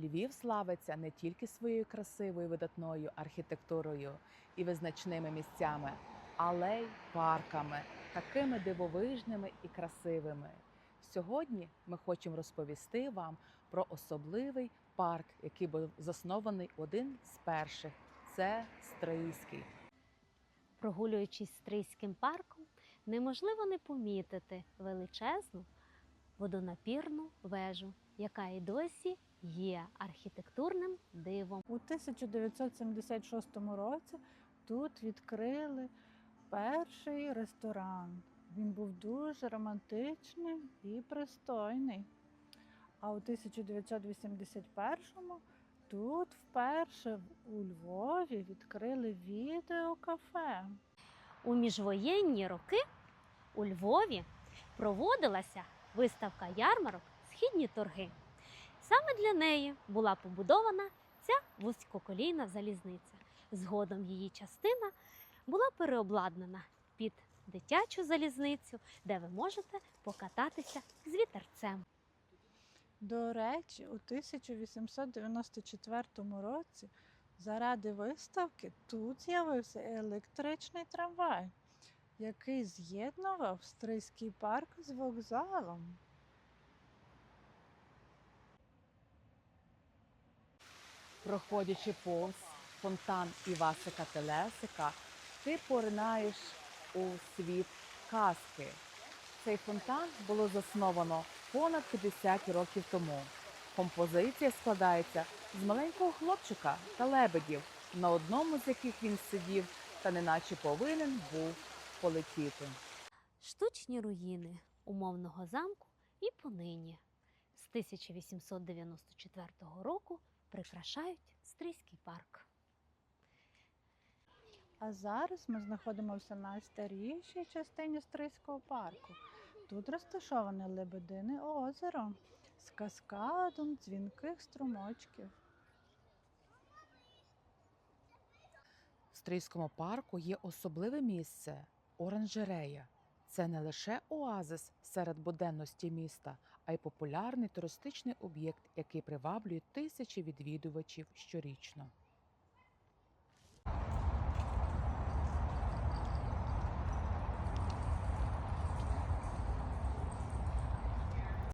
Львів славиться не тільки своєю красивою видатною архітектурою і визначними місцями, але й парками, такими дивовижними і красивими. Сьогодні ми хочемо розповісти вам про особливий парк, який був заснований один з перших. Це Стрийський. Прогулюючись Стрийським парком, неможливо не помітити величезну водонапірну вежу, яка і досі є архітектурним дивом. У 1976 році тут відкрили перший ресторан. Він був дуже романтичний і пристойний. А у 1981-му тут вперше у Львові відкрили відеокафе. У міжвоєнні роки у Львові проводилася виставка ярмарок Східні торги. Саме для неї була побудована ця вузькоколійна залізниця. Згодом її частина була переобладнана під дитячу залізницю, де ви можете покататися з вітерцем. До речі, у 1894 році заради виставки тут з'явився електричний трамвай, який з'єднував Стрийський парк з вокзалом. Проходячи повз фонтан Івасика Телесика, ти поринаєш у світ казки. Цей фонтан було засновано понад 50 років тому. Композиція складається з маленького хлопчика та лебедів, на одному з яких він сидів та неначе повинен був полетіти. Штучні руїни умовного замку і понині з 1894 року прикрашають Стрийський парк. А зараз ми знаходимося в найстарішій частині Стрийського парку. Тут розташоване Лебедине озеро з каскадом дзвінких струмочків. В Стрийському парку є особливе місце оранжерея. Це не лише оазис серед буденності міста, а й популярний туристичний об'єкт, який приваблює тисячі відвідувачів щорічно.